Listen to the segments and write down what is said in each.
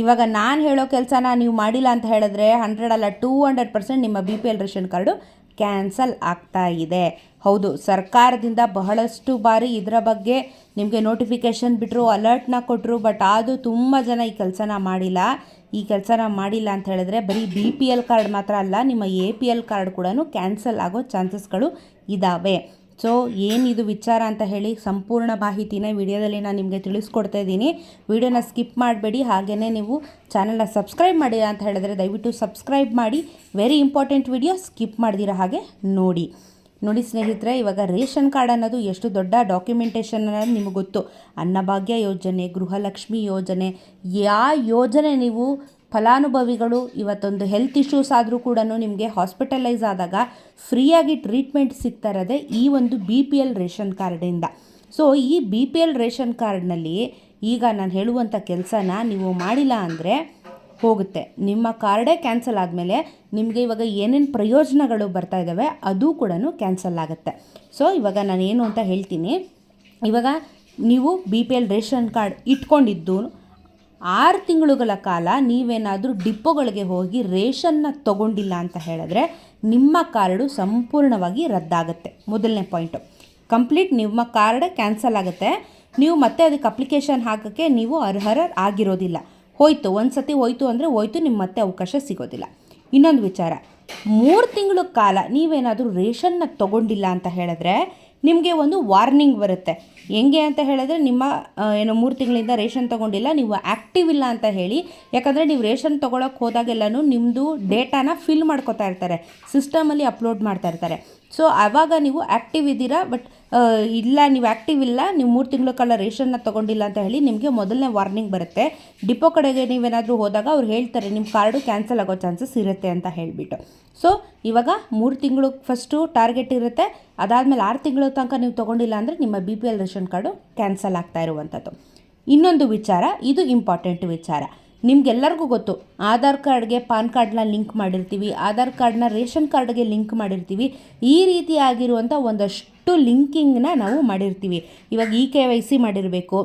ಇವಾಗ ನಾನು ಹೇಳೋ ಕೆಲಸನ ನೀವು ಮಾಡಿಲ್ಲ ಅಂತ ಹೇಳಿದ್ರೆ ಹಂಡ್ರೆಡ್ ಅಲ್ಲ ಟೂ ಹಂಡ್ರೆಡ್ ಪರ್ಸೆಂಟ್ ನಿಮ್ಮ B P L ration card cancel ಆಗ್ತಾ ಇದೆ. ಹೌದು, ಸರ್ಕಾರದಿಂದ ಬಹಳಷ್ಟು ಬಾರಿ ಇದರ ಬಗ್ಗೆ ನಿಮಗೆ ನೋಟಿಫಿಕೇಷನ್ ಬಿಟ್ಟರು ಅಲರ್ಟ್ನ ಕೊಟ್ಟರು ಬಟ್ ಆದರೂ ತುಂಬ ಜನ ಈ ಕೆಲಸನ ಮಾಡಿಲ್ಲ. ಈ ಕೆಲಸನ ಮಾಡಿಲ್ಲ ಅಂತ ಹೇಳಿದ್ರೆ ಬರೀ ಬಿ ಪಿ ಎಲ್ ಕಾರ್ಡ್ ಮಾತ್ರ ಅಲ್ಲ, ನಿಮ್ಮ ಎ ಪಿ ಎಲ್ ಕಾರ್ಡ್ ಕೂಡ ಕ್ಯಾನ್ಸಲ್ ಆಗೋ ಚಾನ್ಸಸ್ಗಳು ಇದ್ದಾವೆ ಸೊ ಏನಿದು ವಿಚಾರ ಅಂತ ಹೇಳಿ ಸಂಪೂರ್ಣ ಮಾಹಿತಿನ ವಿಡಿಯೋದಲ್ಲಿ ನಾನು ನಿಮಗೆ ತಿಳಿಸ್ಕೊಡ್ತಾ ಇದ್ದೀನಿ. ವಿಡಿಯೋನ ಸ್ಕಿಪ್ ಮಾಡಬೇಡಿ ಹಾಗೆಯೇ ನೀವು ಚಾನಲ್ನ ಸಬ್ಸ್ಕ್ರೈಬ್ ಮಾಡಿ ಅಂತ ಹೇಳಿದ್ರೆ ದಯವಿಟ್ಟು ಸಬ್ಸ್ಕ್ರೈಬ್ ಮಾಡಿ. ವೆರಿ ಇಂಪಾರ್ಟೆಂಟ್ ವಿಡಿಯೋ ಸ್ಕಿಪ್ ಮಾಡಿದಿರೋ ಹಾಗೆ ನೋಡಿ. ನೋಡಿ ಸ್ನೇಹಿತರೆ, ಇವಾಗ ರೇಷನ್ ಕಾರ್ಡ್ ಅನ್ನೋದು ಎಷ್ಟು ದೊಡ್ಡ ಡಾಕ್ಯುಮೆಂಟೇಷನ್ ಅನ್ನೋದು ನಿಮಗೆ ಗೊತ್ತು. ಅನ್ನಭಾಗ್ಯ ಯೋಜನೆ, ಗೃಹಲಕ್ಷ್ಮಿ ಯೋಜನೆ ಯಾವ ಯೋಜನೆ ನೀವು ಫಲಾನುಭವಿಗಳು ಇವತ್ತೊಂದು ಹೆಲ್ತ್ ಇಶ್ಯೂಸ್ ಆದರೂ ಕೂಡ ನಿಮಗೆ ಹಾಸ್ಪಿಟಲೈಸ್ ಆದಾಗ ಫ್ರೀಯಾಗಿ ಟ್ರೀಟ್ಮೆಂಟ್ ಸಿಗ್ತಾ ಇರೋದೇ ಈ ಒಂದು ಬಿ ಪಿ ಎಲ್ ರೇಷನ್ ಕಾರ್ಡಿಂದ. ಸೊ ಈ ಬಿ ಪಿ ಎಲ್ ರೇಷನ್ ಕಾರ್ಡ್ನಲ್ಲಿ ಈಗ ನಾನು ಹೇಳುವಂಥ ಕೆಲಸನ ನೀವು ಮಾಡಿಲ್ಲ ಅಂದರೆ ಹೋಗುತ್ತೆ. ನಿಮ್ಮ ಕಾರ್ಡೇ ಕ್ಯಾನ್ಸಲ್ ಆದಮೇಲೆ ನಿಮಗೆ ಇವಾಗ ಏನೇನು ಪ್ರಯೋಜನಗಳು ಬರ್ತಾ ಇದ್ದಾವೆ ಅದು ಕೂಡ ಕ್ಯಾನ್ಸಲ್ ಆಗುತ್ತೆ. ಸೊ ಇವಾಗ ನಾನು ಏನು ಅಂತ ಹೇಳ್ತೀನಿ. ಇವಾಗ ನೀವು B P L ration card ಇಟ್ಕೊಂಡಿದ್ದು ಆರು ತಿಂಗಳುಗಳ ಕಾಲ ನೀವೇನಾದರೂ ಡಿಪ್ಪೋಗಳಿಗೆ ಹೋಗಿ ರೇಷನ್ನ ತಗೊಂಡಿಲ್ಲ ಅಂತ ಹೇಳಿದ್ರೆ ನಿಮ್ಮ ಕಾರ್ಡು ಸಂಪೂರ್ಣವಾಗಿ ರದ್ದಾಗುತ್ತೆ. ಮೊದಲನೇ ಪಾಯಿಂಟು. ಕಂಪ್ಲೀಟ್ ನಿಮ್ಮ ಕಾರ್ಡ್ ಕ್ಯಾನ್ಸಲ್ ಆಗುತ್ತೆ. ನೀವು ಮತ್ತೆ ಅದಕ್ಕೆ ಅಪ್ಲಿಕೇಶನ್ ಹಾಕೋಕ್ಕೆ ನೀವು ಅರ್ಹರ ಆಗಿರೋದಿಲ್ಲ. ಹೋಯ್ತು ಒಂದು ಸತಿ ಹೋಯ್ತು ಅಂದರೆ ಹೋಯ್ತು ನಿಮ್ಮ ಮತ್ತೆ ಅವಕಾಶ ಸಿಗೋದಿಲ್ಲ. ಇನ್ನೊಂದು ವಿಚಾರ. ಮೂರು ತಿಂಗಳ ಕಾಲ ನೀವೇನಾದರೂ ರೇಷನ್ನ ತಗೊಂಡಿಲ್ಲ ಅಂತ ಹೇಳಿದ್ರೆ ನಿಮಗೆ ಒಂದು ವಾರ್ನಿಂಗ್ ಬರುತ್ತೆ. ಹೆಂಗೆ ಅಂತ ಹೇಳಿದ್ರೆ ನಿಮ್ಮ ಏನು ಮೂರು ತಿಂಗಳಿಂದ ರೇಷನ್ ತೊಗೊಂಡಿಲ್ಲ, ನೀವು ಆ್ಯಕ್ಟಿವ್ ಇಲ್ಲ ಅಂತ ಹೇಳಿ. ಯಾಕಂದರೆ ನೀವು ರೇಷನ್ ತೊಗೊಳಕ್ಕೆ ಹೋದಾಗೆಲ್ಲನೂ ನಿಮ್ಮದು ಡೇಟಾನ ಫಿಲ್ ಮಾಡ್ಕೋತಾ ಇರ್ತಾರೆ. ಸಿಸ್ಟಮಲ್ಲಿ ಅಪ್ಲೋಡ್ ಮಾಡ್ತಾ ಇರ್ತಾರೆ. ಸೊ ಆವಾಗ ನೀವು ಆ್ಯಕ್ಟಿವ್ ಇದ್ದೀರಾ? ಬಟ್ ಇಲ್ಲ, ನೀವು ಆ್ಯಕ್ಟಿವ್ ಇಲ್ಲ, ನೀವು ಮೂರು ತಿಂಗಳ ಕಾಲ ರೇಷನ್ನ ತೊಗೊಂಡಿಲ್ಲ ಅಂತ ಹೇಳಿ ನಿಮಗೆ ಮೊದಲನೇ ವಾರ್ನಿಂಗ್ ಬರುತ್ತೆ. ಡಿಪೋ ಕಡೆಗೆ ನೀವೇನಾದರೂ ಹೋದಾಗ ಅವ್ರು ಹೇಳ್ತಾರೆ ನಿಮ್ಮ ಕಾರ್ಡು ಕ್ಯಾನ್ಸಲ್ ಆಗೋ ಚಾನ್ಸಸ್ ಇರುತ್ತೆ ಅಂತ ಹೇಳಿಬಿಟ್ಟು. ಸೊ ಇವಾಗ ಮೂರು ತಿಂಗಳು ಫಸ್ಟು ಟಾರ್ಗೆಟ್ ಇರುತ್ತೆ. ಅದಾದಮೇಲೆ ಆರು ತಿಂಗಳ ತನಕ ನೀವು ತೊಗೊಂಡಿಲ್ಲ ಅಂದರೆ ನಿಮ್ಮ B P L ration card cancel ಆಗ್ತಾ ಇರುವಂಥದ್ದು ಇನ್ನೊಂದು ವಿಚಾರ, ಇದು ಇಂಪಾರ್ಟೆಂಟ್ ವಿಚಾರ. ನಿಮ್ಗೆಲ್ಲರಿಗೂ ಗೊತ್ತು. ಆಧಾರ್ ಕಾರ್ಡ್ಗೆ ಪಾನ್ ಕಾರ್ಡ್ನ ಲಿಂಕ್ ಮಾಡಿರ್ತೀವಿ. ಆಧಾರ್ ಕಾರ್ಡ್ನ ರೇಷನ್ ಕಾರ್ಡ್ಗೆ ಲಿಂಕ್ ಮಾಡಿರ್ತೀವಿ. ಈ ರೀತಿಯಾಗಿರುವಂಥ ಒಂದಷ್ಟು ಲಿಂಕಿಂಗ್ನ ನಾವು ಮಾಡಿರ್ತೀವಿ. ಇವಾಗ ಇ ಕೆ ವೈ ಸಿ ಮಾಡಿರಬೇಕು,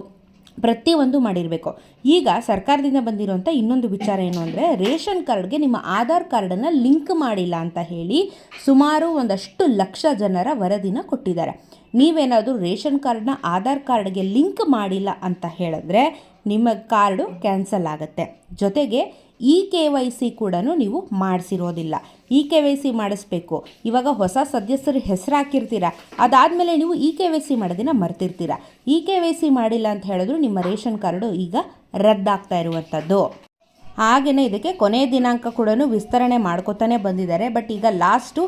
ಪ್ರತಿಯೊಂದು ಮಾಡಿರಬೇಕು. ಈಗ ಸರ್ಕಾರದಿಂದ ಬಂದಿರುವಂಥ ಇನ್ನೊಂದು ವಿಚಾರ ಏನು ಅಂದರೆ, ರೇಷನ್ ಕಾರ್ಡ್ಗೆ ನಿಮ್ಮ ಆಧಾರ್ ಕಾರ್ಡನ್ನು ಲಿಂಕ್ ಮಾಡಿಲ್ಲ ಅಂತ ಹೇಳಿ ಸುಮಾರು ಒಂದಷ್ಟು ಲಕ್ಷ ಜನರ ವರದಿನ ಕೊಟ್ಟಿದ್ದಾರೆ. ನೀವೇನಾದರೂ ರೇಷನ್ ಕಾರ್ಡ್ನ ಆಧಾರ್ ಕಾರ್ಡ್ಗೆ ಲಿಂಕ್ ಮಾಡಿಲ್ಲ ಅಂತ ಹೇಳಿದ್ರೆ ನಿಮ್ಮ ಕಾರ್ಡು ಕ್ಯಾನ್ಸಲ್ ಆಗುತ್ತೆ. ಜೊತೆಗೆ ಇ ಕೆ ವೈ ಸಿ ಕೂಡ ನೀವು ಮಾಡಿಸಿರೋದಿಲ್ಲ. ಇ ಕೆ ವೈ ಸಿ ಮಾಡಿಸ್ಬೇಕು. ಇವಾಗ ಹೊಸ ಸದಸ್ಯರು ಹೆಸರು ಹಾಕಿರ್ತೀರ ಅದಾದಮೇಲೆ ನೀವು ಇ ಕೆ ವೈ ಸಿ ಮಾಡೋದನ್ನ ಮರ್ತಿರ್ತೀರ. ಇ ಕೆ ವೈ ಸಿ ಮಾಡಿಲ್ಲ ಅಂತ ಹೇಳಿದ್ರು ನಿಮ್ಮ ರೇಷನ್ ಕಾರ್ಡು ಈಗ ರದ್ದಾಗ್ತಾ ಇರುವಂಥದ್ದು. ಹಾಗೆಯೇ ಇದಕ್ಕೆ ಕೊನೆಯ ದಿನಾಂಕ ಕೂಡ ವಿಸ್ತರಣೆ ಮಾಡ್ಕೋತಾನೆ ಬಂದಿದ್ದಾರೆ. ಬಟ್ ಈಗ ಲಾಸ್ಟು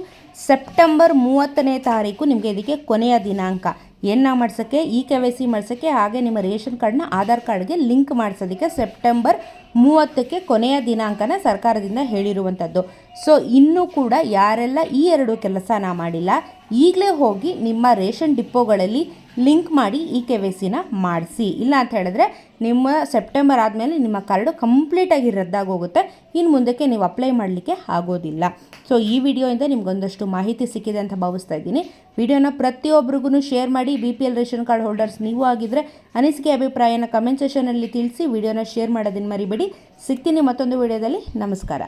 ಸೆಪ್ಟೆಂಬರ್ ಮೂವತ್ತನೇ ತಾರೀಕು ನಿಮಗೆ ಇದಕ್ಕೆ ಕೊನೆಯ ದಿನಾಂಕ. ಏನ ಮಾಡ್ಸೋಕ್ಕೆ? ಇ ಕೆ ವೈ ಸಿ ಮಾಡ್ಸೋಕ್ಕೆ? ಹಾಗೆ ನಿಮ್ಮ ರೇಷನ್ ಕಾರ್ಡ್ನ ಆಧಾರ್ ಕಾರ್ಡ್ಗೆ ಲಿಂಕ್ ಮಾಡಿಸೋದಕ್ಕೆ ಸೆಪ್ಟೆಂಬರ್ ಮೂವತ್ತಕ್ಕೆ ಕೊನೆಯ ದಿನಾಂಕನ ಸರ್ಕಾರದಿಂದ ಹೇಳಿರುವಂಥದ್ದು. ಸೊ ಇನ್ನೂ ಕೂಡ ಯಾರೆಲ್ಲ ಈ ಎರಡು ಕೆಲಸನ ಮಾಡಿಲ್ಲ, ಈಗಲೇ ಹೋಗಿ ನಿಮ್ಮ ರೇಷನ್ ಡಿಪೋಗಳಲ್ಲಿ ಲಿಂಕ್ ಮಾಡಿ ಇ ಕೆ ವೈ ಸಿನ ಮಾಡಿಸಿ. ಇಲ್ಲ ಅಂತ ಹೇಳಿದ್ರೆ ನಿಮ್ಮ ಸೆಪ್ಟೆಂಬರ್ ಆದಮೇಲೆ ನಿಮ್ಮ ಕಾರ್ಡು ಕಂಪ್ಲೀಟಾಗಿ ರದ್ದಾಗೋಗುತ್ತೆ. ಇನ್ನು ಮುಂದಕ್ಕೆ ನೀವು ಅಪ್ಲೈ ಮಾಡಲಿಕ್ಕೆ ಆಗೋದಿಲ್ಲ. ಸೊ ಈ ವಿಡಿಯೋಯಿಂದ ನಿಮ್ಗೊಂದಷ್ಟು ಮಾಹಿತಿ ಸಿಕ್ಕಿದೆ ಅಂತ ಭಾವಿಸ್ತಾ ಇದ್ದೀನಿ. ವಿಡಿಯೋನ ಪ್ರತಿಯೊಬ್ಬರಿಗೂ ಶೇರ್ ಮಾಡಿ. B P L ration card holders ನೀವು ಆಗಿದ್ದರೆ ಅನಿಸಿಕೆ ಅಭಿಪ್ರಾಯನ ಕಮೆಂಟ್ ಸೆಷನಲ್ಲಿ ತಿಳಿಸಿ. ವಿಡಿಯೋನ ಶೇರ್ ಮಾಡೋದನ್ನು ಮರಿಬೇಡಿ. ಸಿಗ್ತೀನಿ ಮತ್ತೊಂದು ವಿಡಿಯೋದಲ್ಲಿ ನಮಸ್ಕಾರ.